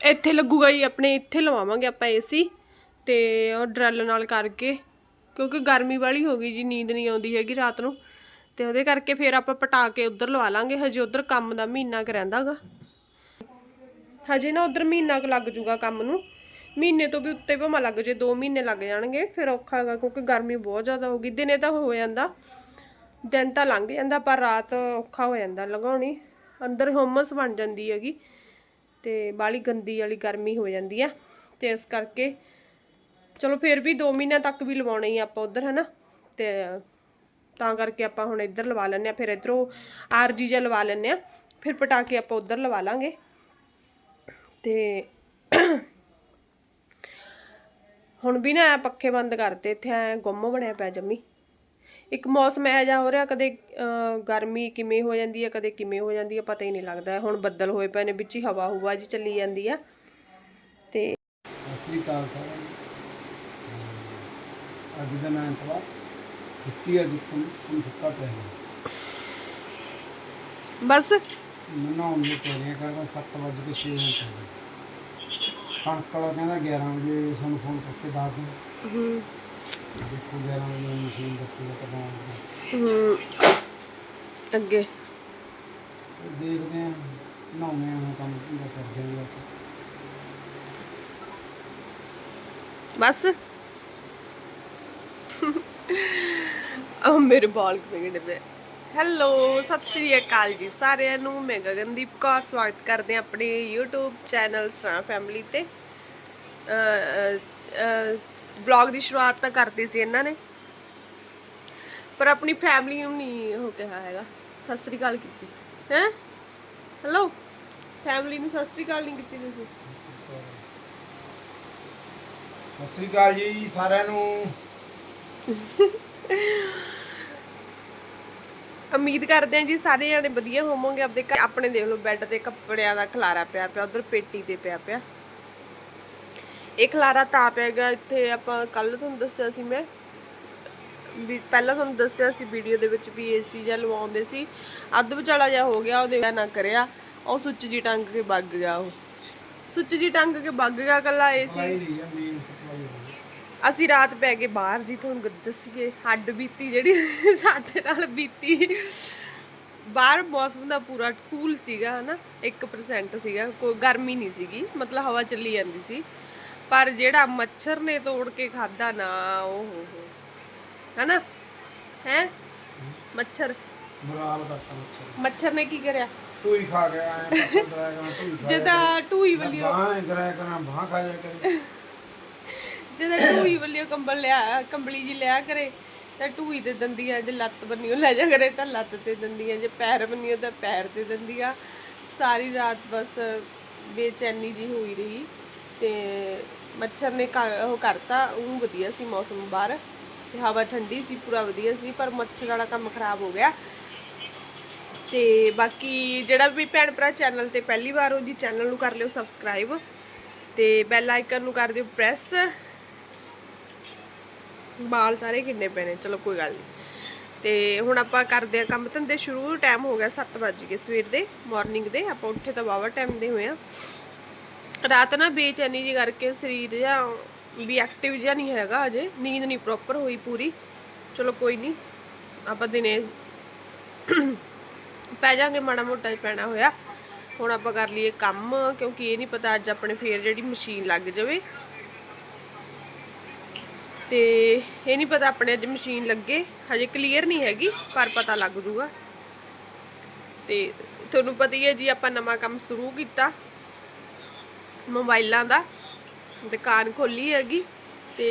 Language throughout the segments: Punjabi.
ਇੱਥੇ ਲੱਗੂਗਾ ਜੀ, ਆਪਣੇ ਇੱਥੇ ਲਵਾਵਾਂਗੇ ਆਪਾਂ ਏਸੀ ਤੇ ਉਹ ਡਰੈਲ ਨਾਲ ਕਰਕੇ, ਕਿਉਂਕਿ ਗਰਮੀ ਵਾਲੀ ਹੋ ਗਈ ਜੀ, ਨੀਂਦ ਨਹੀਂ ਆਉਂਦੀ ਹੈਗੀ ਰਾਤ ਨੂੰ। ਤੇ ਉਹਦੇ ਕਰਕੇ ਫਿਰ ਆਪਾਂ ਪਟਾ ਕੇ ਉੱਧਰ ਲਵਾ ਲਾਂਗੇ, ਹਜੇ ਉੱਧਰ ਕੰਮ ਦਾ ਮਹੀਨਾ ਕੁ ਰਹਿੰਦਾਗਾ ਹਜੇ ਨਾ ਉੱਧਰ ਮਹੀਨਾ ਕੁ ਲੱਗ ਜੂਗਾ ਕੰਮ ਨੂੰ। ਮਹੀਨੇ ਤੋਂ ਵੀ ਉੱਤੇ ਭਾਵੇਂ ਲੱਗ ਜੇ 2 ਮਹੀਨੇ ਲੱਗ ਜਾਣਗੇ, ਫਿਰ ਔਖਾ ਹੈਗਾ ਕਿਉਂਕਿ ਗਰਮੀ ਬਹੁਤ ਜ਼ਿਆਦਾ ਹੋ ਗਈ, ਦਿਨੇ ਤਾਂ ਹੋ ਜਾਂਦਾ। ਦਿਨ ਤਾਂ ਲੰਘ ਜਾਂਦਾ, ਪਰ ਰਾਤ ਔਖਾ ਹੋ ਜਾਂਦਾ ਲਗਾਉਣੀ ਅੰਦਰ ਹਮਸ ਬਣ ਜਾਂਦੀ ਹੈਗੀ। ਤੇ ਬਾਲੀ ਗੰਦੀ ਵਾਲੀ ਗਰਮੀ ਹੋ ਜਾਂਦੀ ਆ ਤੇ ਇਸ ਕਰਕੇ ਚਲੋ ਫਿਰ ਵੀ 2 ਮਹੀਨਿਆਂ ਤੱਕ ਵੀ ਲਵਾਉਣੇ ਹੀ ਆ ਆਪਾਂ ਉਧਰ, ਹਨਾ? ਤੇ ਤਾਂ ਕਰਕੇ ਆਪਾਂ ਹੁਣ ਇੱਧਰ ਲਵਾ ਲੈਂਦੇ ਆ, ਫਿਰ ਇਧਰੋਂ ਆਰਜੀ ਜਿਹਾ ਲਵਾ ਲੈਂਦੇ ਆ, ਫਿਰ ਪਟਾ ਕੇ ਆਪਾਂ ਉਧਰ ਲਵਾ ਲਾਂਗੇ। ਤੇ ਹੁਣ ਵੀ ਨਾ ਐਂ ਪੱਖੇ ਬੰਦ ਕਰਤੇ, ਇੱਥੇ ਐ ਗੁੰਮ ਬਣਿਆ ਪਿਆ ਜੰਮੀ। ਇੱਕ ਮੌਸਮ ਇਹੋ ਜਿਹਾ ਹੋ ਰਿਹਾ ਕਦੇ ਗਰਮੀ ਕਿਵੇਂ ਹੋ ਜਾਂਦੀ ਹੈ ਕਦੇ ਕਿਵੇਂ ਹੋ ਜਾਂਦੀ ਹੈ ਪਤਾ ਹੀ ਨਹੀਂ ਲੱਗਦਾ ਹੁਣ ਬੱਦਲ ਹੋਏ ਪਏ ਨੇ ਵਿੱਚ ਹੀ ਹਵਾ ਹੁਵਾ ਜੀ ਚੱਲੀ ਜਾਂਦੀ ਆ ਤੇ ਸ੍ਰੀ ਅਕਾਲ ਸਾਰਿਆਂ ਨੂੰ। ਅੱਜ ਦਾ ਮੈਂ ਐਤਵਾਰ ਛੁੱਟੀ ਅੱਜ ਹੁਣ ਹੁਣ ਸੁੱਤਾ ਪਿਆ ਹਾਂ ਬਸ? ਨਹਾਉਣ ਦੀ ਤਿਆਰੀਆਂ ਕਰਦਾ 7 ਵਜੇ ਕੇ 6 ਮਿੰਟ ਹੋ ਗਏ। ਕਣਕ ਵਾਲਾ ਕਹਿੰਦਾ 11 ਵਜੇ ਸਾਨੂੰ ਫੋਨ ਕਰਕੇ ਦੱਸ ਦਿਓ। ਹੂੰ। ਦੇਖੋ 11 ਵਜੇ ਮਸ਼ੀਨ ਦੱਸੂਗਾ ਕਦੋਂ ਆਉਂਦੀ ਹੂੰ ਅੱਗੇ। ਫਿਰ ਦੇਖਦੇ ਹਾਂ ਨਹਾਉਂਦੇ ਹਾਂ ਹੁਣ ਕੰਮ ਪੂਰਾ ਕਰਦੇ ਹਾਂ ਜਾ ਕੇ। ਬਸ। ਉਹ ਮੇਰੇ ਬਾਲ ਕਿਵੇਂ ਗਿੜੇ ਪਏ। ਹੈਲੋ ਸਤਿ ਸ਼੍ਰੀ ਅਕਾਲ ਜੀ ਸਾਰਿਆਂ ਨੂੰ। ਮੈਂ ਗਗਨਦੀਪ ਕੌਰ ਸਵਾਗਤ ਕਰਦੇ ਹਾਂ ਆਪਣੇ YouTube ਚੈਨਲ ਸਰਾ ਫੈਮਿਲੀ ਤੇ। ਬਲੌਗ ਦੀ ਸ਼ੁਰੂਆਤ ਤਾਂ ਕਰਤੀ ਸੀ ਇਹਨਾਂ ਨੇ। ਪਰ ਆਪਣੀ ਫੈਮਿਲੀ ਨੂੰ ਨਹੀਂ ਉਹ ਕਿਹਾ ਹੈਗਾ। ਸਤਿ ਸ਼੍ਰੀ ਅਕਾਲ ਕੀਤੀ। ਹੈ? ਹੈਲੋ ਫੈਮਿਲੀ ਨੂੰ ਸਤਿ ਸ਼੍ਰੀ ਅਕਾਲ ਨਹੀਂ ਕੀਤੀ ਤੁਸੀਂ? ਸਤਿ ਸ੍ਰੀ ਅਕਾਲ ਜੀ ਸਾਰਿਆਂ ਨੂੰ। ਉਮੀਦ ਕਰਦੇ ਹਾਂ ਜੀ ਸਾਰੇ ਜਣੇ ਵਧੀਆ ਹੋਵੋਗੇ। ਆਪਦੇ ਆਪਣੇ ਦੇਖ ਲਓ ਬੈੱਡ ਤੇ ਕੱਪੜਿਆਂ ਦਾ ਖਲਾਰਾ ਪਿਆ ਪਿਆ ਉਧਰ ਪੇਟੀ ਤੇ ਪਿਆ ਪਿਆ। ਇਹ ਖਲਾਰਾ ਤਾਂ ਪਿਆ ਗਿਆ ਇੱਥੇ ਆਪਾਂ ਕੱਲ ਤੁਹਾਨੂੰ ਦੱਸਿਆ ਸੀ ਮੈਂ ਵੀ ਪਹਿਲਾਂ ਤੁਹਾਨੂੰ ਦੱਸਿਆ ਸੀ ਵੀਡੀਓ ਦੇ ਵਿੱਚ ਵੀ ਏਸੀ ਜਿਹਾ ਲਵਾਉਂਦੇ ਸੀ ਅੱਧ ਵਿਚਾਲਾ ਜਿਹਾ ਹੋ ਗਿਆ ਉਹਦੇ ਨਾ ਕਰਿਆ ਉਹ ਸੁੱਚ ਜੀ ਟੰਗ ਕੇ ਵੱਗ ਗਿਆ ਉਹ। ਸੁੱਚ ਜੀ ਟੰਗ ਕੇ ਵੱਗ ਗਿਆ ਕੱਲਾ ਏਸੀ। ਅਸੀਂ ਰਾਤ ਪੈ ਗਏ ਬਾਹਰ ਜੀ ਤੁਹਾਨੂੰ ਦੱਸੀਏ ਹੱਡ ਬੀਤੀ ਜਿਹੜੀ ਸਾਡੇ ਨਾਲ ਬੀਤੀ। ਬਾਹਰ ਮੌਸਮ ਦਾ ਪੂਰਾ ਕੂਲ ਸੀਗਾ ਹਨਾ 1% ਸੀਗਾ ਕੋਈ ਗਰਮੀ ਨਹੀਂ ਸੀਗੀ ਮਤਲਬ ਹਵਾ ਚੱਲੀ ਜਾਂਦੀ ਸੀ। ਪਰ ਜਿਹੜਾ ਮੱਛਰ ਨੇ ਤੋੜ ਕੇ ਖਾਦਾ ਨਾ ਉਹ ਹੋ ਹੋ। ਹਨਾ? ਹੈ? ਮੱਛਰ। ਬੁਰਾ ਹਾਲ ਕਰਤਾ ਮੱਛਰ। ਮੱਛਰ ਨੇ ਕੀ ਕਰਿਆ? ਤੂੰ ਹੀ ਖਾ ਗਿਆ ਐ ਪੱਥਰ ਦਰਾਇਆ ਕਰਾਂ ਤੂੰ ਹੀ ਖਾ ਜਦਾ ਟੂਈ ਵੱਲੀ ਬਾਹਾਂ ਦਰਾਇਆ ਕਰਾਂ ਬਾਹਾਂ ਖਾ ਜਾ ਕਰੇ। ਜਦੋਂ ਟੂਈ ਵੱਲਿਓ ਕੰਬਲ ਲਿਆ ਕੰਬਲੀ ਜੀ ਲਿਆ ਕਰੇ ਤਾਂ ਟੂਈ ਤੇ ਦੰਦੀਆਂ ਜੇ ਲੱਤ ਬੰਨੀਓ ਲੈ ਜਾ ਕਰੇ ਤਾਂ ਲੱਤ ਤੇ ਦੰਦੀਆਂ ਜੇ ਪੈਰ ਬੰਨੀਓ ਤਾਂ ਪੈਰ ਤੇ ਦੰਦੀਆਂ। ਸਾਰੀ ਰਾਤ ਬਸ ਬੇਚੈਨੀ ਜੀ ਹੋਈ ਰਹੀ ਤੇ ਮੱਛਰ ਨੇ ਕਾ- ਉਹ ਕਰਤਾ ਉਹ ਵਧੀਆ ਸੀ ਮੌਸਮ ਬਾਹਰ। ਤੇ ਹਵਾ ਠੰਡੀ ਸੀ, ਪੂਰਾ ਵਧੀਆ ਸੀ, ਪਰ ਮੱਛਰ ਵਾਲਾ ਕੰਮ ਖਰਾਬ ਹੋ ਗਿਆ। ਤੇ ਬਾਕੀ ਜਿਹੜਾ ਵੀ ਭੈਣ ਭਰਾ ਚੈਨਲ ਤੇ ਪਹਿਲੀ ਵਾਰ ਹੋ ਜੀ, ਚੈਨਲ ਨੂੰ ਕਰ ਲਿਓ ਸਬਸਕ੍ਰਾਈਬ। ਤੇ ਬੈਲ ਆਈਕਨ ਨੂੰ ਕਰ ਦਿਓ ਪ੍ਰੈਸ। ਬਾਲ ਸਾਰੇ ਕਿੰਨੇ ਪਏ ਨੇ, ਚਲੋ ਕੋਈ ਗੱਲ ਨਹੀਂ ਤੇ ਹੁਣ ਆਪਾਂ ਕਰਦੇ ਆ ਕੰਮ ਧੰਦੇ, ਸ਼ੁਰੂ। ਟਾਈਮ ਹੋ ਗਿਆ 7 ਵਜ ਗਏ ਸਵੇਰ ਦੇ ਮਾਰਨਿੰਗ ਦੇ। ਆਪਾਂ ਉੱਠੇ ਤਾਂ ਵਾਵਾ ਟਾਈਮ ਦੇ ਹੋਏ ਆ ਰਾਤ ਨਾ ਬੇਚੈਨੀ ਜੀ ਕਰਕੇ ਸਰੀਰ ਜਾਂ ਵੀ ਐਕਟਿਵ ਜਿਹਾ ਨਹੀਂ ਹੈਗਾ ਅਜੇ ਨੀਂਦ ਨਹੀਂ ਪ੍ਰੋਪਰ ਹੋਈ ਪੂਰੀ। ਚਲੋ ਕੋਈ ਨਹੀਂ, ਆਪਾਂ ਦਿਨੇ ਪੈ ਜਾਾਂਗੇ, ਮਾੜਾ ਮੋਟਾ ਹੀ ਪੈਣਾ ਹੋਇਆ। ਹੁਣ ਆਪਾਂ ਕਰ ਲਈਏ ਕੰਮ, ਕਿਉਂਕਿ ਇਹ ਨਹੀਂ ਪਤਾ ਅੱਜ ਆਪਣੇ ਫੇਰ ਜਿਹੜੀ ਮਸ਼ੀਨ ਲੱਗ ਜਾਵੇ। ਤੇ ਇਹ ਨਹੀਂ ਪਤਾ ਆਪਣੇ ਅੱਜ ਮਸ਼ੀਨ ਲੱਗੇ, ਹਜੇ ਕਲੀਅਰ ਨਹੀਂ ਹੈਗੀ, ਪਰ ਪਤਾ ਲੱਗ ਜੂਗਾ। ਤੇ ਤੁਹਾਨੂੰ ਪਤਾ ਹੀ ਹੈ ਜੀ, ਆਪਾਂ ਨਵਾਂ ਕੰਮ ਸ਼ੁਰੂ ਕੀਤਾ। ਮੋਬਾਈਲਾਂ ਦਾ ਦੁਕਾਨ ਖੋਲੀ ਹੈਗੀ ਤੇ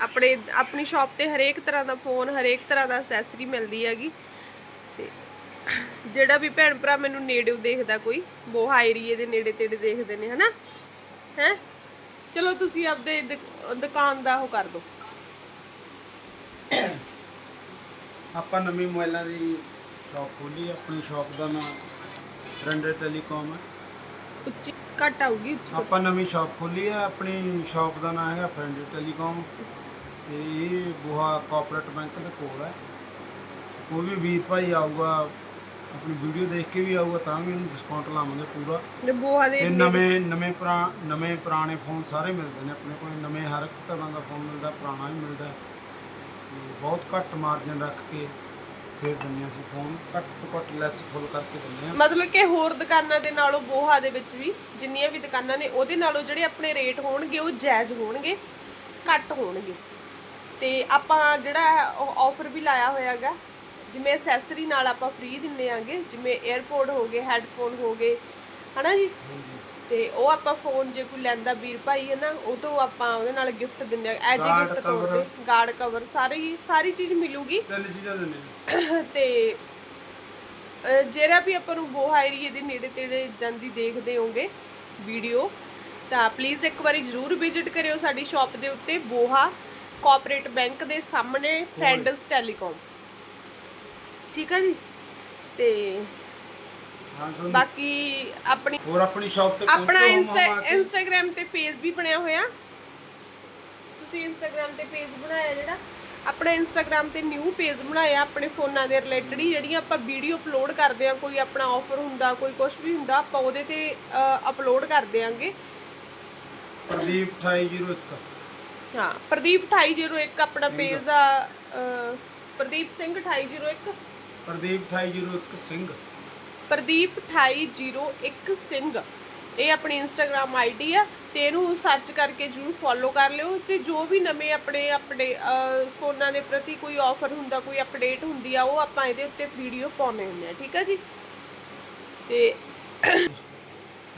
ਆਪਣੇ ਆਪਣੀ ਸ਼ਾਪ ਤੇ ਹਰੇਕ ਤਰ੍ਹਾਂ ਦਾ ਫੋਨ ਹਰੇਕ ਤਰ੍ਹਾਂ ਦਾ ਅਸੈਸਰੀ ਮਿਲਦੀ ਹੈਗੀ ਤੇ ਜਿਹੜਾ ਵੀ ਭੈਣ ਭਰਾ ਮੈਨੂੰ ਨੇੜੇ ਦੇਖਦਾ ਕੋਈ ਬੋਹਾ ਏਰੀਏ ਦੇ ਨੇੜੇ ਤੇੜੇ ਦੇਖਦੇ ਨੇ ਹਨਾ? ਹੈ? ਚਲੋ ਤੁਸੀਂ ਆਪਦੇ ਦੁਕ- ਦੁਕਾਨ ਦਾ ਉਹ ਕਰ ਦਿਓ। ਆਪਾਂ ਨਵੀਂ ਮੋਬਾਈਲਾਂ ਦੀ ਸ਼ਾਪ ਖੋਲੀ। ਆਪਣੀ ਸ਼ਾਪ ਦਾ ਨਾਮ ਰੰਡੇ ਟੈਲੀਕਾਮ ਹੈ। ਉੱਚੀ ਘੱਟ ਆਊਗੀ ਆਪਾਂ ਨਵੀਂ ਸ਼ਾਪ ਖੋਲੀ ਹੈ ਆਪਣੀ ਸ਼ਾਪ ਦਾ ਨਾਮ ਹੈਗਾ ਫਰੈਂਡ ਟੈਲੀਕਾਮ। ਤੇ ਇਹ ਬੁਹਾ ਕੋਆਪਰੇਟ ਬੈਂਕ ਦੇ ਕੋਲ ਹੈ ਉਹ ਵੀ ਵੀਰ ਭਾਈ ਆਊਗਾ ਆਪਣੀ ਵੀਡੀਓ ਦੇਖ ਕੇ ਵੀ ਆਊਗਾ ਤਾਂ ਵੀ ਉਹਨੂੰ ਡਿਸਕਾਊਂਟ ਲਾਵਾਂਗੇ ਪੂਰਾ। ਨੇ ਬੋਹਾ ਦੇ ਤੇ ਨਵੇਂ ਨਵੇਂ ਪੁਰਾ ਨਵੇਂ ਪੁਰਾਣੇ ਫੋਨ ਸਾਰੇ ਮਿਲਦੇ ਨੇ ਆਪਣੇ ਕੋਲ। ਨਵੇਂ ਹਰ ਇੱਕ ਤਰ੍ਹਾਂ ਦਾ ਫੋਨ ਮਿਲਦਾ ਪੁਰਾਣਾ ਵੀ ਮਿਲਦਾ। ਤੇ ਬਹੁਤ ਘੱਟ ਮਾਰਜਨ ਰੱਖ ਕੇ ਫੇਰ ਦਿੰਦੇ ਹਾਂ ਅਸੀਂ ਫੋਨ ਘੱਟ ਤੋਂ ਘੱਟ ਲੈਸ ਫੁੱਲ ਕਰਕੇ ਦਿੰਦੇ ਹਾਂ। ਮਤਲਬ ਕਿ ਹੋਰ ਦੁਕਾਨਾਂ ਦੇ ਨਾਲੋਂ ਬੋਹਾ ਦੇ ਵਿੱਚ ਵੀ ਜਿੰਨੀਆਂ ਵੀ ਦੁਕਾਨਾਂ ਨੇ ਉਹਦੇ ਨਾਲੋਂ ਜਿਹੜੇ ਆਪਣੇ ਰੇਟ ਹੋਣਗੇ ਉਹ ਜਾਇਜ਼ ਹੋਣਗੇ ਘੱਟ ਹੋਣਗੇ। ਤੇ ਆਪਾਂ ਜਿਹੜਾ ਉਹ ਆਫਰ ਵੀ ਲਾਇਆ ਹੋਇਆ ਹੈਗਾ ਜਿਵੇਂ ਐਕਸੈਸਰੀ ਨਾਲ ਆਪਾਂ ਫ੍ਰੀ ਦਿੰਨੇ ਆਂਗੇ ਜਿਵੇਂ 에어ਪੋਰਟ ਹੋ ਗਏ ਹੈੱਡਫੋਨ ਹੋ ਗਏ ਹਨਾ ਜੀ? ਤੇ ਉਹ ਆਪਾਂ ਫੋਨ ਜੇ ਕੋਈ ਲੈਂਦਾ ਵੀਰ ਭਾਈ ਹੈ ਨਾ ਉਹ ਤੋਂ ਆਪਾਂ ਉਹਦੇ ਨਾਲ ਗਿਫਟ ਦਿੰਨੇ ਆ ਐਜ Guard ਗਿਫਟ cover। ਤੇ ਗਾਰਡ ਕਵਰ ਸਾਰੀ ਸਾਰੀ ਚੀਜ਼ ਮਿਲੂਗੀ। ਤਿੰਨ ਚੀਜ਼ਾਂ ਦਿੰਦੇ ਹਾਂ। ਤੇ ਅਹ, ਜਿਹੜਾ ਵੀ ਆਪਾਂ ਨੂੰ ਬੋਹਾ ਏਰੀਏ ਦੇ ਨੇੜੇ ਤੇੜੇ ਜਾਂਦੀ ਦੇਖਦੇ ਹੋਗੇ ਵੀਡੀਓ ਤਾਂ ਪਲੀਜ਼ ਇੱਕ ਵਾਰੀ ਜ਼ਰੂਰ ਵਿਜ਼ਿਟ ਕਰਿਓ ਸਾਡੀ ਸ਼ਾਪ ਦੇ ਉੱਤੇ ਬੋਹਾ ਕੋਆਪਰੇਟ ਬੈਂਕ ਦੇ ਸਾਹਮਣੇ ਫੈਂਡਲਸ ਟੈਲੀਕਾਮ ਠੀਕ ਹੈ ਜੀ? ਤੇ ਬਾਕੀ ਆਪਣੀ ਹੋਰ ਆਪਣੀ ਸ਼ਾਪ ਤੇ ਆਪਣਾ। ਇੰਸਟਾਗ੍ਰam ਤੇ ਪੇਜ ਵੀ ਬਣਿਆ ਹੋਇਆ। ਤੁਸੀਂ ਇੰਸਟਾਗ੍ਰam ਤੇ ਪੇਜ ਬਣਾਇਆ ਜਿਹੜਾ? ਆਪਣਾ ਇੰਸਟਾਗ੍ਰam ਤੇ ਨਿਊ ਪੇਜ ਬਣਾਇਆ ਆਪਣੇ ਫੋਨਾਂ ਦੇ ਰਿਲੇਟਡ ਹੀ ਜਿਹੜੀਆਂ ਆਪਾਂ ਵੀਡੀਓ ਅਪਲੋਡ ਕਰਦੇ ਆ ਕੋਈ ਆਪਣਾ ਆਫਰ ਹੁੰਦਾ ਕੋਈ ਕੁਝ ਵੀ ਹੁੰਦਾ ਆਪਾਂ ਉਹਦੇ ਤੇ ਅਪਲੋਡ ਕਰ ਦਿਆਂਗੇ। ਪ੍ਰਦੀਪ 2801 ਹਾਂ ਪ੍ਰਦੀਪ 2801 ਆਪਣਾ ਪੇਜ ਆ ਪ੍ਰਦੀਪ ਸਿੰਘ 2801 ਪ੍ਰਦੀਪ 2801 ਸਿੰਘ। ਪ੍ਰਦੀਪ 2801 ਸਿੰਘ। ਇਹ ਆਪਣੀ ਇੰਸਟਾਗ੍ਰam ਆਈਡੀ ਆ ਤੇ ਇਹਨੂੰ ਸਰਚ ਕਰਕੇ ਜਰੂਰ ਫੋਲੋ ਕਰ ਲਿਓ ਤੇ ਜੋ ਵੀ ਨਵੇਂ ਆਪਣੇ ਆਪਣੇ ਫੋਨਾਂ ਦੇ ਪ੍ਰਤੀ ਕੋਈ ਆਫਰ ਹੁੰਦਾ, ਕੋਈ ਅਪਡੇਟ ਹੁੰਦੀ ਆ, ਉਹ ਆਪਾਂ ਇਹਦੇ ਉੱਤੇ ਵੀਡੀਓ ਪਾਉਣੇ ਹੁੰਦੇ ਆ, ਠੀਕ ਆ ਜੀ? ਤੇ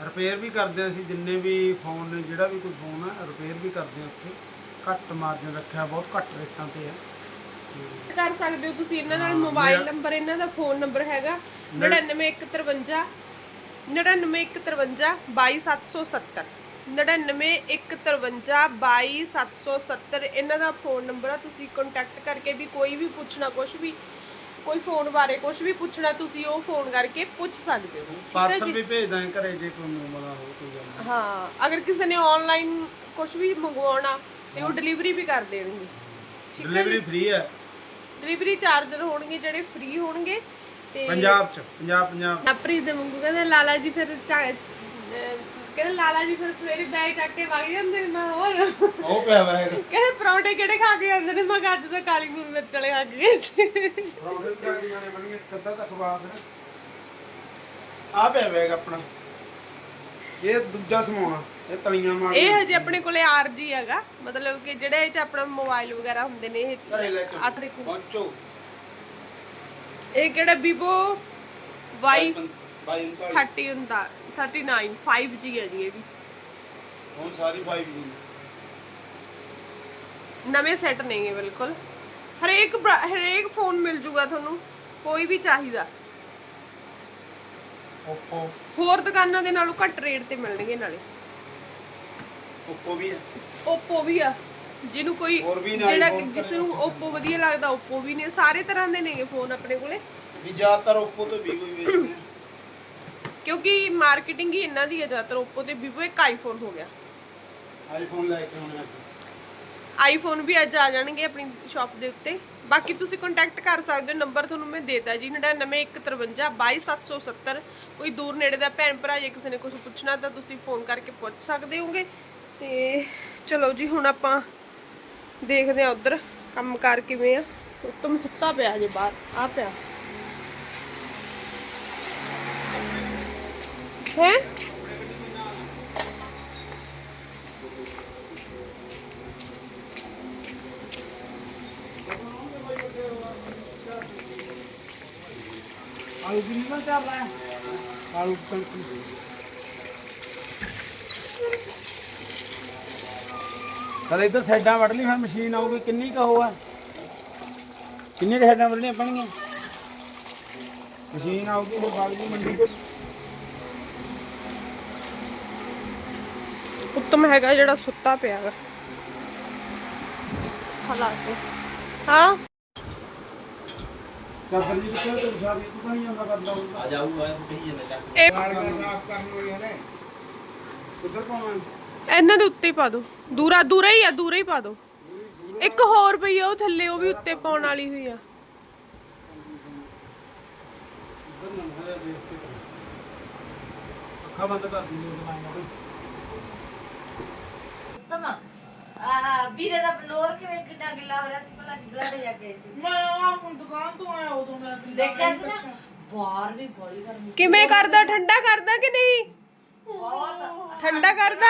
ਰਿਪੇਅਰ ਵੀ ਕਰਦੇ ਅਸੀਂ, ਜਿੰਨੇ ਵੀ ਫੋਨ ਨੇ, ਜਿਹੜਾ ਵੀ ਕੋਈ ਫੋਨ ਆ ਰਿਪੇਅਰ ਵੀ ਕਰਦੇ ਹਾਂ ਉੱਥੇ। ਘੱਟ ਮਾਰਜਨ ਰੱਖਿਆ, ਬਹੁਤ ਘੱਟ ਰੇਟਾਂ ਤੇ ਆ। ਕਰ ਸਕਦੇ ਹੋ ਤੁਸੀਂ ਇਹਨਾਂ ਨਾਲ ਮੋਬਾਈਲ ਨੰਬਰ ਇਹਨਾਂ ਦਾ ਫੋਨ ਨੰਬਰ ਹੈਗਾ 99153 99153 22770 99153 22770 ਇਹਨਾਂ ਦਾ ਫੋਨ ਨੰਬਰ ਆ ਤੁਸੀਂ ਕੰਟੈਕਟ ਕਰਕੇ ਵੀ ਕੋਈ ਵੀ ਪੁੱਛਣਾ ਕੁਝ ਵੀ ਕੋਈ ਫੋਨ ਬਾਰੇ ਕੁਝ ਵੀ ਪੁੱਛਣਾ ਤੁਸੀਂ ਉਹ ਫੋਨ ਕਰਕੇ ਪੁੱਛ ਸਕਦੇ ਹੋ। ਹੈ ਪਾਰਸਲ ਵੀ ਭੇਜ ਦਾਂਗੇ ਘਰੇ ਜੇ ਕੋਈ ਮੂਮਲਾ ਹੋ ਕੋਈ। ਹਾਂ ਅਗਰ ਕਿਸੇ ਨੇ ਆਨਲਾਈਨ ਕੁਝ ਵੀ ਮੰਗਵਾਉਣਾ ਤੇ ਉਹ ਡਿਲੀਵਰੀ ਵੀ ਕਰ ਦੇਣਗੇ। ਹੈ ਡਿਲੀਵਰੀ ਫ੍ਰੀ ਹੈ। ਡਿਲੀਵਰੀ ਚਾਰਜਰ ਹੋਣਗੇ ਜਿਹੜੇ ਫ੍ਰੀ ਹੋਣਗੇ ਤੇ ਪੰਜਾਬ ਚ ਪੰਜਾਬ ਪੰਜਾਬ। ਆਪਰੀ ਦੇ ਮੰਗੂ ਕਹਿੰਦੇ ਲਾਲਾ ਜੀ ਫਿਰ ਚਾ- ਅਹ ਕਹਿੰਦੇ ਲਾਲਾ ਜੀ ਫਿਰ ਸਵੇਰੇ ਬੈਗ ਚੱਕ ਕੇ ਵਗ ਜਾਂਦੇ ਨੇ ਮੈਂ ਹੋਰ। ਉਹ ਪਿਆ ਵਾ ਹੈਗਾ। ਕਹਿੰਦੇ ਪਰੌਂਠੇ ਕਿਹੜੇ ਖਾ ਕੇ ਜਾਂਦੇ ਨੇ ਮੈਂ ਕਿਹਾ ਅੱਜ ਤਾਂ ਕਾਲੀ ਨੂਨ ਮਿਰਚ ਵਾਲੇ ਖਾ ਕੇ ਗਏ ਸੀ। ਪ੍ਰੋਬਲਮ ਕਿਆ ਕੀ ਮਾਰੇ ਬਣੀ ਕੱਦਾ ਤੱਕ ਹੈ ਆ। ਪਿਆ ਬੈਗ ਆਪਣਾ। ਇਹ ਦੂਜਾ ਸਮਾਉਣਾ ਇਹ ਤਲੀਆਂ ਮਾਰ ਇਹ ਹਜੇ ਆਪਣੇ ਕੋਲੇ ਆਰਜੀ ਹੈਗਾ। ਮਤਲਬ ਕਿ ਜਿਹੜੇ ਇਹ ਚ ਆਪਣਾ ਮੋਬਾਈਲ ਵਗੈਰਾ ਹੁੰਦੇ ਨੇ ਇਹ ਘਰੇ ਲੈ ਕੇ ਆਹ ਦੇਖੋ। ਪਹੁੰਚੋ। ਇਹ ਕਿਹੜਾ Vivo Y ਬਾਈ ਨੂੰ 30 ਹੁੰਦਾ 39 5G ਹੈ ਜੀ ਇਹ ਵੀ। ਹੁਣ ਸਾਰੀ 5G ਨਵੇਂ ਸੈੱਟ ਨੇਗੇ ਬਿਲਕੁਲ। ਹਰੇਕ ਬਰਾ- ਹਰੇਕ ਫੋਨ ਮਿਲ ਜੂਗਾ ਤੁਹਾਨੂੰ ਕੋਈ ਵੀ ਚਾਹੀਦਾ। ਹੋਰ ਦੁਕਾਨਾਂ ਦੇ ਨਾਲੋਂ ਘੱਟ ਰੇਟ ਤੇ ਮਿਲਣਗੇ ਨਾਲੇ। Oppo ਵੀ ਹੈ। Oppo ਵੀ ਆ। ਜਿਹਨੂੰ ਕੋਈ ਹੋਰ ਵੀ ਨੇ ਜਿਹੜਾ ਜਿਸ ਨੂੰ Oppo ਵਧੀਆ ਲੱਗਦਾ Oppo ਵੀ ਨੇ। ਸਾਰੇ ਤਰ੍ਹਾਂ ਦੇ ਨੇਗੇ ਫੋਨ ਆਪਣੇ ਕੋਲੇ। ਵੀ ਜ਼ਿਆਦਾਤਰ Oppo ਤੋਂ ਵੀ ਕੋਈ ਵੇਚਦੇ ਆ। ਕਿਉਂਕਿ ਮਾਰਕੀਟਿੰਗ ਹੀ ਇਹਨਾਂ ਦੀ ਹੈ ਜ਼ਿਆਦਾਤਰ Oppo ਤੇ Vivo ਇੱਕ iPhone ਹੋ ਗਿਆ। ਆਈਫੋਨ ਲੈ ਕੇ ਆਉਣੇ ਆ ਆਈਫੋਨ ਵੀ ਅੱਜ ਆ ਜਾਣਗੇ ਆਪਣੀ ਸ਼ਾਪ ਦੇ ਉੱਤੇ। ਬਾਕੀ ਤੁਸੀਂ ਕੰਟੈਕਟ ਕਰ ਸਕਦੇ ਹੋ। ਨੰਬਰ ਤੁਹਾਨੂੰ ਮੈਂ ਦੇਤਾ ਜੀ। 99153 22770 ਕੋਈ ਦੂਰ ਨੇੜੇ ਦਾ ਭੈਣ ਭਰਾ ਜੇ ਕਿਸੇ ਨੇ ਕੁਝ ਪੁੱਛਣਾ ਤਾਂ ਤੁਸੀਂ ਫੋਨ ਕਰਕੇ ਪੁੱਛ ਸਕਦੇ ਹੋਗੇ। ਤੇ ਚਲੋ ਜੀ, ਹੁਣ ਆਪਾਂ ਦੇਖਦੇ ਆ ਉਧਰ ਕੰਮਕਾਰ ਕਿਵੇਂ ਆ। ਉੱਤਮ ਸੁੱਤਾ ਪਿਆ ਜੇ ਬਾਹਰ, ਆ ਪਿਆ। ਹੈ? ਆਲੂ ਵੀ ਨਹੀਂ ਚੱਲ ਰਿਹਾ ਆਲੂ ਕਣਕ ਕਦੇ ਇੱਧਰ ਸਾਈਡਾਂ ਵੱਢ ਲਈ ਫਿਰ ਮਸ਼ੀਨ ਆਊਗੀ ਕਿੰਨੀ ਕੁ ਉਹ ਆ? ਕਿੰਨੀਆਂ ਕੁ ਸਾਈਡਾਂ ਵੱਢਣੀਆਂ ਪੈਣਗੀਆਂ? ਮਸ਼ੀਨ ਆਊਗੀ ਫਿਰ ਬਾਗ ਦੀ ਮੰਡੀ ਤੇ। ਉੱਤਮ ਹੈਗਾ ਜਿਹੜਾ ਸੁੱਤਾ ਪਿਆ ਵਾ। ਖਲਾ ਕੇ। ਹਾਂ? ਚਾਦਰ ਜੀ ਕਿੱਥੇ ਤੇ ਸਾਰੀ ਤੂੰ ਤਾਂ ਨਹੀਂ ਆਉਂਦਾ ਕਰਦਾ ਆ ਜਾਊਗਾ ਇਹ ਕਹੀ ਜਾਂਦਾ ਚੱਕ। ਇਹ ਸਾਫ਼ ਕਰਨੀ ਹੋਈ ਉਹਨੇ ਕਿੱਧਰ ਪਾਉਣਾ? ਇਹਨਾਂ ਦੇ ਉੱਤੇ ਹੀ ਪਾ ਦਿਓ ਦੂਰਾ ਦੂਰਾ ਹੀ ਆ ਦੂਰਾ ਹੀ ਪਾ ਦਿਓ ਇੱਕ ਹੋਰ ਪਈ ਆ ਉਹ ਥੱਲੇ ਉਹ ਵੀ ਉੱਤੇ ਪਾਉਣ ਵਾਲੀ ਹੋਈ ਆ। ਅੱਖਾਂ ਬੰਦ ਕਰ ਤਮਾ ਆਹ ਵੀਰੇ ਦਾ ਕਿਵੇਂ ਕਿੰਨਾ ਗਿੱਲਾ ਹੋ ਰਿਹਾ ਸੀ ਪਹਿਲਾਂ ਅਸੀਂ ਬਲੱਡ ਜਾ ਕੇ ਆਏ ਸੀ। ਮੈਂ ਆਪਣੀ ਦੁਕਾਨ ਤੋਂ ਆਇਆ ਉਦੋਂ ਮੇਰਾ ਗਿੱਲਾ ਦੇਖਿਆ ਸੀ ਨਾ ਬਾਹਰ ਵੀ ਬੜੀ ਗਰਮੀ ਕਿਵੇਂ ਕਰਦਾ ਠੰਡਾ ਕਰਦਾ ਕਿ ਨਹੀਂ? ਬਹੁਤ ਠੰਡਾ ਕਰਦਾ?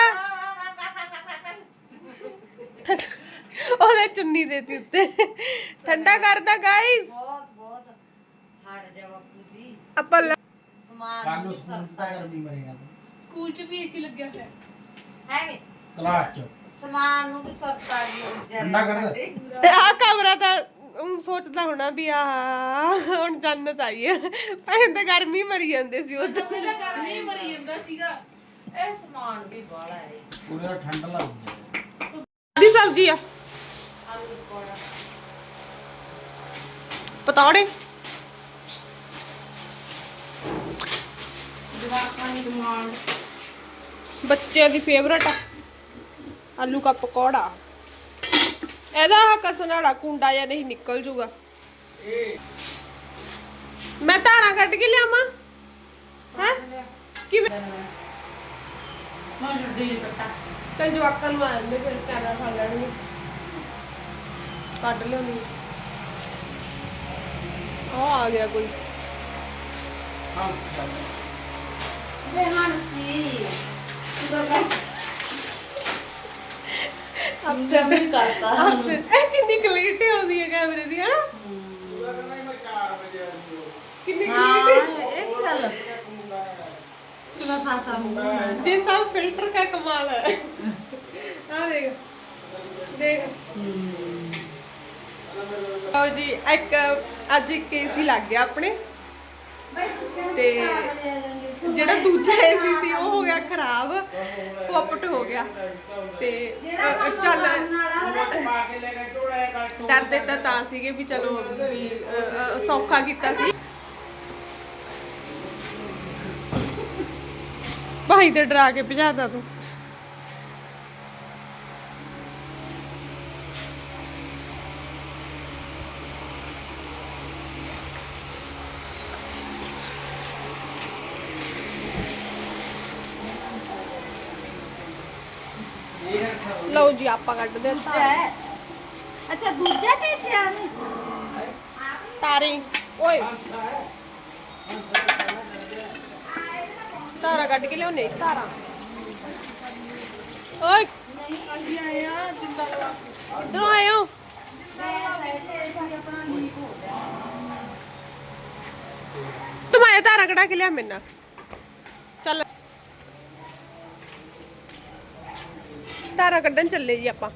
ਉਹਦੇ ਚੁੰਨੀ ਦੇਤੀ ਉੱਤੇ। ਠੰਡਾ ਕਰਦਾ ਗਾਇਸ ਬਹੁਤ ਬਹੁਤ। ਹਟ ਜਾ ਬਾਪੂ ਜੀ। ਆਪਾਂ ਲ- ਸਮਾਨ ਵੀ ਸਰਦਾ ਗਰਮੀ ਮਰੇਗਾ ਤੂੰ। ਸਕੂਲ 'ਚ ਵੀ ਏਸੀ ਲੱਗਿਆ ਹੋਇਆ। ਹੈ ਵੀ। ਕਲਾਸ ਚ। ਸਮਾਨ ਨੂੰ ਵੀ ਸਰਦਾ ਜੀ ਠੰਡਾ ਕਰਦਾ? ਆ ਕਮਰਾ ਤਾਂ ਊਂ ਸੋਚਦਾ ਹੋਣਾ ਵੀ ਆ ਹੁਣ ਜੰਨਤ ਆਈ ਹੈ ਪਹਿਲਾਂ ਤਾਂ ਗਰਮੀ ਮਰੀ ਜਾਂਦੇ ਸੀ ਉਹ ਪਹਿਲਾਂ ਗਰਮੀ ਮਰੀ ਜਾਂਦਾ ਸੀਗਾ। ਇਹ ਸਮਾਨ ਵੀ ਬਾਲਾ ਹੈ। ਪੂਰੇ ਦਾ ਠੰਡ ਲੱਗਦੀ ਦੀ ਸਬਜ਼ੀ ਆ। ਪਕੌੜਾ ਪਤੌੜੇ। ਬੱਚਿਆਂ ਦੀ ਫੇਵਰਟ ਆ। ਆਲੂ ਕਾ ਪਕੌੜਾ। ਇਹਦਾ ਆਹ ਕਸਣ ਵਾਲਾ ਕੁੰਡਾ ਜਾਂ ਨਹੀਂ ਨਿਕਲ ਜੂਗਾ। ਮੈਂ ਧਾਰਾਂ ਕੱਢ ਕੇ ਲਿਆਵਾਂ। ਹੈ? ਕਿਵੇਂ? ਮੈਂ ਜੁੜੀ ਕੱਟਾ। ਚਲ ਜਵਾਕਾਂ ਨੂੰ ਆ ਜਾਂਦੇ ਫਿਰ ਕੈਮਰਾ ਫੜ ਲੈਣਗੇ। ਕੱਢ ਲਿਆਉਣੀ ਉਹ ਆ ਗਿਆ ਕੋਈ। ਹਾਂ ਵੇ ਹਾਂਸੀ। ਅਫਸਰ ਵੀ ਕਰਤਾ ਅਫਸਰ ਇਹ ਕਿੰਨੀ ਕਲੀਅਰਟੀ ਆਉਂਦੀ ਹੈ ਕੈਮਰੇ ਦੀ ਹਨਾ? ਪੂਰਾ ਕਹਿੰਦਾ ਮੈਂ 4 ਵਜੇ ਆ ਜੀ ਕਿੰਨੀ ਹਾਂ ਕਲੀਅਰਟੀ ਇਹ ਕੀ ਗੱਲ। ਕਿੰਨਾ ਸਾਸਾ ਮੂੰਹ ये सब फिल्टर का कमाल है ਆ ਦੇਖ ਦੇਖ ਲਓ ਜੀ ਇੱਕ ਅੱਜ ਇੱਕ ਏਸੀ ਲੱਗ ਗਿਆ ਆਪਣੇ ਤੇ ਜਿਹੜਾ ਦੂਜਾ ਏਸੀ ਸੀ ਉਹ ਹੋ ਗਿਆ ਖਰਾਬ ਪੋਪਟ ਹੋ ਗਿਆ ਤੇ ਅ, ਚੱਲ ਪਾ ਕੇ ਲੈ ਗਏ ਝੋਲਾ ਕੱਲ ਡਰਦੇ ਤਾਂ ਤਾਂ ਸੀਗੇ ਵੀ ਚਲੋ ਵੀ ਅ, ਅ, ਸੌਖਾ ਕੀਤਾ ਸੀ ਭਾਈ ਤੇ ਡਰਾ ਕੇ ਭਜਾਤਾ ਤੂੰ ਲਓ ਜੀ ਆਪਾਂ ਕੱਢਦੇ ਹਾਂ ਤਾਰੇ। ਅੱਛਾ ਦੂਜਾ ਟੇਚਿਆ ਨੇ ਤਾਰੇ ਓਏ ਤਾਰਾ ਕੱਢ ਕੇ ਲਿਆਉਣੇ ਤਾਰਾ ਓਏ। ਅਸੀਂ ਆਏ ਆ ਜਿੰਦਾ ਲਵਾ ਕੇ ਇਧਰੋਂ ਆਇਓ ਤੂੰ ਆਇਆ ਤਾਰਾ ਕਢਾ ਕੇ ਲਿਆ ਮੇਰੇ ਨਾਲ। ਚੱਲ। ਤਾਰਾ ਕੱਢਣ ਚੱਲੇ ਜੀ ਆਪਾਂ।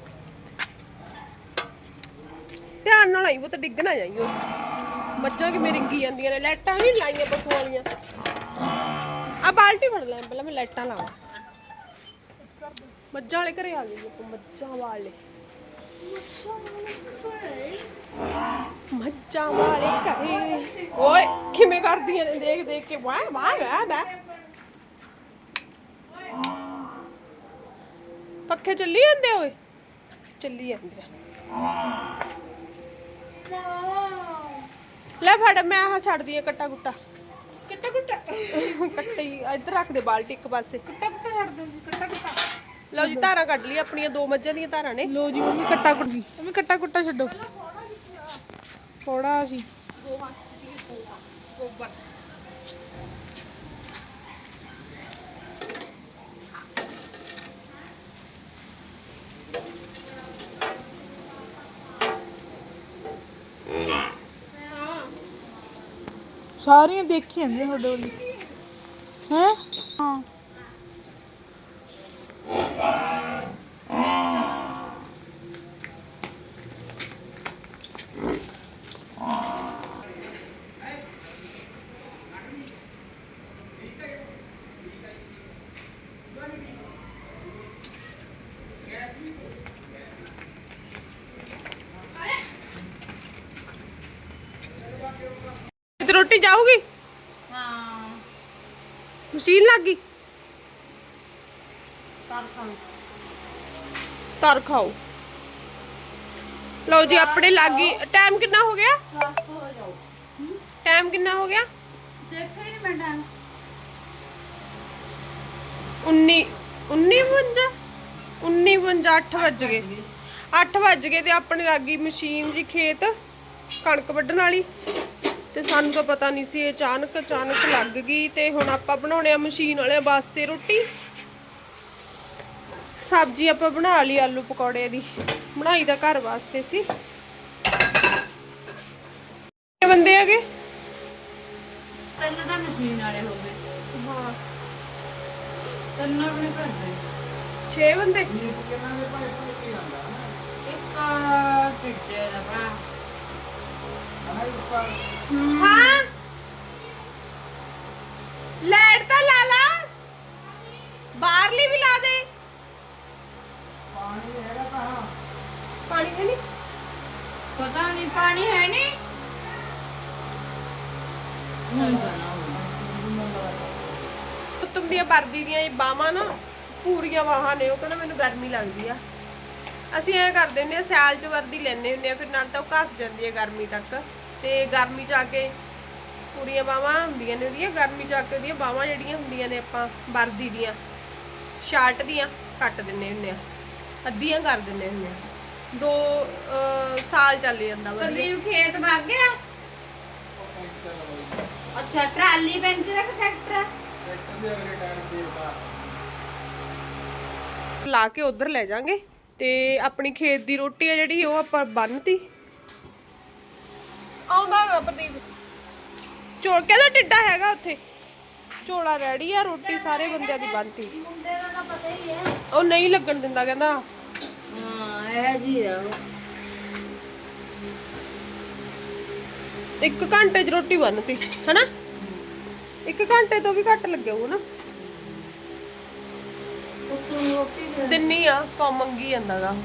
ਧਿਆਨ ਨਾਲ ਆਈ ਉਹ ਤਾਂ ਡਿੱਗ ਨਾ ਜਾਈਓ। ਮੱਝਾਂ ਕਿ ਮੇਰੀ ਰਿੰਗੀ ਜਾਂਦੀਆਂ ਨੇ, ਲਾਈਟਾਂ ਨਹੀਂ ਲਾਈਆਂ ਪਸ਼ੂ ਵਾਲੀਆਂ। ਆ ਬਾਲਟੀ ਫੜ ਲੈ, ਪਹਿਲਾਂ ਮੈਂ ਲਾਈਟਾਂ ਲਾਵਾਂ। ਮੱਝਾਂ ਵਾਲੇ ਘਰੇ ਆ ਗਏ ਜੀ ਮੱਝਾਂ ਵਾਲੇ। ਮੱਝਾਂ ਵਾਲੇ ਘਰੇ। ਓਏ, ਕਿਵੇਂ ਕਰਦੀਆਂ ਨੇ, ਦੇਖ ਦੇਖ ਕੇ। ਵਾਹ ਵਾਹ ਵਾਹ ਵਾਹ। ਪੱਖੇ ਚੱਲੀ ਜਾਂਦੇ ਓਏ? ਚੱਲੀ ਜਾਂਦੇ ਆ। ਲੈ ਫੜ, ਮੈਂ ਆਹ ਛੱਡਦੀ ਆ ਕੱਟਾ ਕੁੱਟਾ ਕੱਟਾ ਕੱਟਾ ਕੱਟੇ ਇੱਧਰ ਰੱਖ ਦੇ ਬਾਲਟੀ ਇੱਕ ਪਾਸੇ। ਕੱਟਾ ਕੱਟਾ ਛੱਡ ਦੋ ਜੀ ਕੱਟਾ ਕੱਟਾ ਲਓ ਜੀ ਧਾਰਾਂ ਕੱਢ ਲਈ ਆਪਣੀਆਂ ਦੋ ਮੱਝਾਂ ਦੀਆਂ ਧਾਰਾਂ ਨੇ। ਲੋ ਜੀ ਮੰਮੀ ਕੱਟਾ ਕੁੱਟੀ ਮੰਮੀ ਕੱਟਾ ਕੁੱਟਾ ਛੱਡੋ ਥੋੜਾ ਸੀ। ਸਾਰੀਆਂ ਦੇਖੀ ਜਾਂਦੀਆਂ ਤੁਹਾਡੇ ਵੱਲ ਹੈ ਹਾਂ ਤੇ ਰੋਟੀ ਜਾਊਗੀ? ਹਾਂ। ਮਸ਼ੀਨ ਲੱਗ ਗਈ? ਤਰ ਖਾਓ। ਲਓ ਜੀ ਆਪਣੇ ਲੱਗ ਗਈ। ਟਾਈਮ ਕਿੰਨਾ ਹੋ ਗਿਆ? ਸਵਸਥ ਹੋ ਜਾਓ। ਟਾਈਮ ਕਿੰਨਾ ਹੋ ਗਿਆ? ਦੇਖਿਆ ਹੀ ਨਹੀਂ ਮੈਂ ਟਾਈਮ 19 19 19 8 ਵੱਜ ਗਏ। 8 ਵੱਜ ਗਏ ਤੇ ਆਪਣੇ ਲੱਗ ਗਈ ਮਸ਼ੀਨ ਜੀ ਖੇਤ ਕਣਕ ਵੱਢਣ ਵਾਲੀ। ਤੇ ਸਾਨੂੰ ਤਾਂ ਪਤਾ ਨਹੀਂ ਸੀ ਇਹ ਅਚਾਨਕ ਅਚਾਨਕ ਲੱਗ ਗਈ ਤੇ ਹੁਣ ਆਪਾਂ ਬਣਾਉਣੇ ਆ ਮਸ਼ੀਨ ਵਾਲਿਆਂ ਵਾਸਤੇ ਰੋਟੀ। ਸਬਜ਼ੀ ਆਪਾਂ ਬਣਾ ਲਈ ਆਲੂ ਪਕੌੜੇ ਦੀ ਬਣਾਈ ਤਾਂ ਘਰ ਵਾਸਤੇ ਸੀ। ਕਿੰਨੇ ਬੰਦੇ ਹੈਗੇ? ਤਿੰਨ ਤਾਂ ਮਸ਼ੀਨ ਵਾਲੇ ਹੋ ਗਏ। ਹਾਂ। ਤਿੰਨ ਆਪਣੇ ਘਰ ਦੇ। 6 ਬੰਦੇ? ਇੱਕ ਟਿੱਡੇ ਦਾ ਭਰਾ। ਹਾਂ। ਲਾਈਟ ਤਾਂ ਲਾ ਲਾ। ਬਾਹਰਲੀ ਵੀ ਲਾ ਦੇ। ਪਾਣੀ ਹੈਗਾ ਕਹਾਂ ਪਾਣੀ ਹੈ ਨਹੀਂ ਪਤਾ ਨਹੀਂ ਪਾਣੀ ਹੈ ਨਹੀਂ ਉੱਤਮ ਦੀਆਂ ਵਰਦੀ ਦੀਆਂ ਇਹ ਬਾਹਾਂ ਨਾ ਪੂਰੀਆਂ ਬਾਹਾਂ ਨੇ ਉਹ ਕਹਿੰਦਾ ਮੈਨੂੰ ਗਰਮੀ ਲੱਗਦੀ ਆ। ਅਸੀਂ ਐਂ ਕਰਦੇ ਹੁੰਦੇ ਆ ਸਿਆਲ ਚ ਵਰਦੀ ਲੈਣੇ ਹੁੰਦੇ ਆ ਫਿਰ ਨਾਲ ਤਾਂ ਉਹ ਘਸ ਜਾਂਦੀ ਹੈ ਗਰਮੀ ਤੱਕ। ਤੇ ਗਰਮੀ ਚ ਆ ਕੇ ਪੂਰੀਆਂ ਬਾਹਾਂ ਹੁੰਦੀਆਂ ਨੇ ਉਹਦੀਆਂ ਗਰਮੀ ਚ ਆ ਕੇ ਉਹਦੀਆਂ ਬਾਹਾਂ ਜਿਹੜੀਆਂ ਹੁੰਦੀਆਂ ਨੇ ਆਪਾਂ ਵਰਦੀ ਦੀਆਂ ਸ਼ਰਟ ਦੀਆਂ ਕੱਟ ਦਿੰਨੇ ਹੁੰਦੇ ਆ ਅੱਧੀਆਂ ਕਰ ਦਿੰਨੇ ਹੁੰਦੇ ਆ। ਦੋ ਸਾਲ ਚੱਲ ਜਾਂਦਾ ਵਧੀਆ ਪ੍ਰਦੀਪ ਖੇਤ ਵਗ ਗਿਆ? ਅੱਛਾ ਟਰਾਲੀ ਬੈਂਚ ਰੱਖ ਟਰੈਕਟਰ ਲਾ ਕੇ ਉਧਰ ਲੈ ਜਾਾਂਗੇ ਤੇ ਆਪਣੀ ਖੇਤ ਦੀ ਰੋਟੀ ਆ ਜਿਹੜੀ ਉਹ ਆਪਾਂ ਬੰਨਤੀ। ਆਉਂਦਾਗਾ ਪ੍ਰਦੀਪ। ਚੋਲ ਕਹਿੰਦਾ ਟਿੱਡਾ ਹੈਗਾ ਉੱਥੇ। ਝੋਲਾ ਰੈਡੀ ਆ ਰੋਟੀ ਸਾਰੇ ਬੰਦਿਆਂ ਦੀ ਬੰਨਤੀ। ਮੁੰਡੇ ਦਾ ਤਾਂ ਪਤਾ ਹੀ ਹੈ ਉਹ ਨਹੀਂ ਲੱਗਣ ਦਿੰਦਾ ਕਹਿੰਦਾ। ਹਾਂ ਇਹ ਜੀ ਆ। ਉਹ। ਇੱਕ ਘੰਟੇ 'ਚ ਰੋਟੀ ਬੰਨਤੀ ਹਨਾ? ਇੱਕ ਘੰਟੇ ਤੋਂ ਵੀ ਘੱਟ ਲੱਗਿਆ ਨਾ ਉੱਤੋਂ ਰੋਟੀ ਦੇ। ਦਿੰਨੀ ਆ ਕੌਮ ਮੰਗੀ ਜਾਂਦਾਗਾ।